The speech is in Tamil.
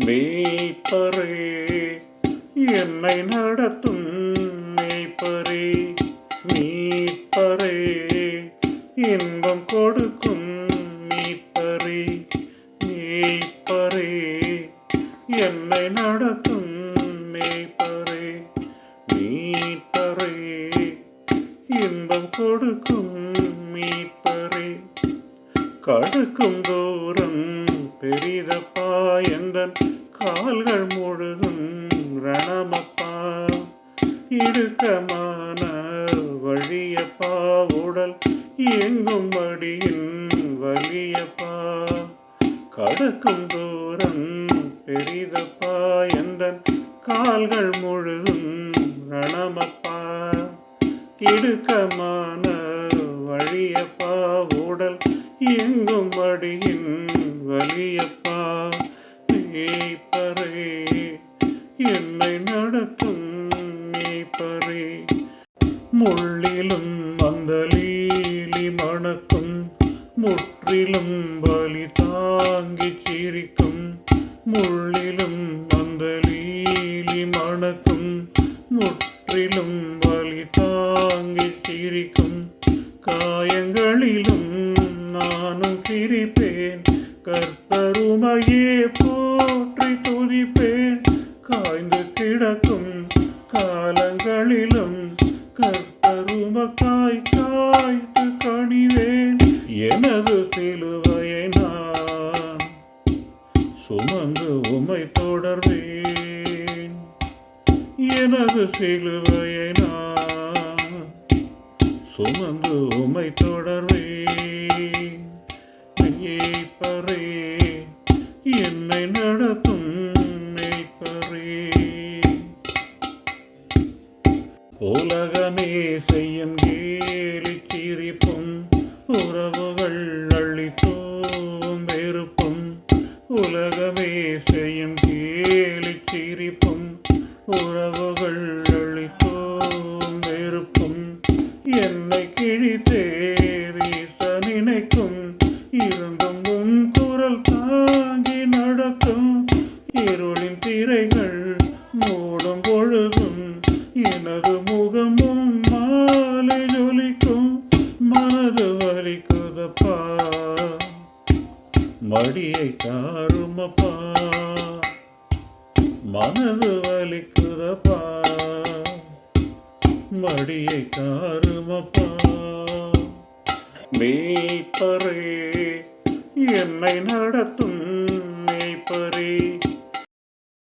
மேய்ப்பரே என்னை நடத்தும் மேய்ப்பரே மீட்பரே இன்பம் கொடுக்கும் மீட்பரே மேய்ப்பரே என்னை நடத்தும் மேய்ப்பரே மீட்பரே இன்பம் கொடுக்கும் மீட்பரே கடக்கும் தூரம் பெரிதப்ப எந்தன் கால்கள் முழுதும் ரணமப்பா. இடுக்கமான வழியப்பா. உடல் எங்கும் வடியின் வலியப்பா. கடக்கும் தூரம் பெரிதப்பா. எந்தன் கால்கள் முழுதும் ரணமப்பா. இடுக்கமான வழியப்பா. உடல் எங்கும் வடியின் வலியப்பா. என்னை நடத்தும் மேய்ப்பரே முள்ளிலும் மந்தலீலி மணக்கும் முற்றிலும் பலி தாங்கி சிரிக்கும் முள்ளிலும் மந்தலீலி மணக்கும் முற்றிலும் வலி தாங்கி சிரிக்கும். காயங்களிலும் நானும் சிரிப்பேன் கற்பருமையே போ காய்ந்து கிடக்கும் காலங்களிலும் கர்த்தருமக்காய் காய்த்து கணிவேன் எனது சிலுவையை நான் சுமந்து உமை தொடர்வேன். எனது சிலுவையை நான் சுமந்து உமை தொடர்வேன். மெய்ப்பரே என்னை நடத்த உலகமே செய்யும் கேலி சிரிப்பும் உறவுகள் அள்ளித்தோம் வெறுப்பும். உலகமே செய்யும் கேலி சிரிப்பும் உறவுகள் அளித்தோம் வெறுப்பும். என்னை கிழித்தே வீச நினைக்கும் இருந்தும் உன் குரல் தாங்கி நடக்கும். இருளின் திரைகள் பொழுதும் எனது முகமும் மாலை ஜொலிக்கும் மனது வலிக்குதப்பா மடியை தாருமப்பா. மனது வலிக்குதப்பா மடியை தாருமப்பா. மேய்ப்பரே என்னை நடத்தும் மேய்ப்பரே.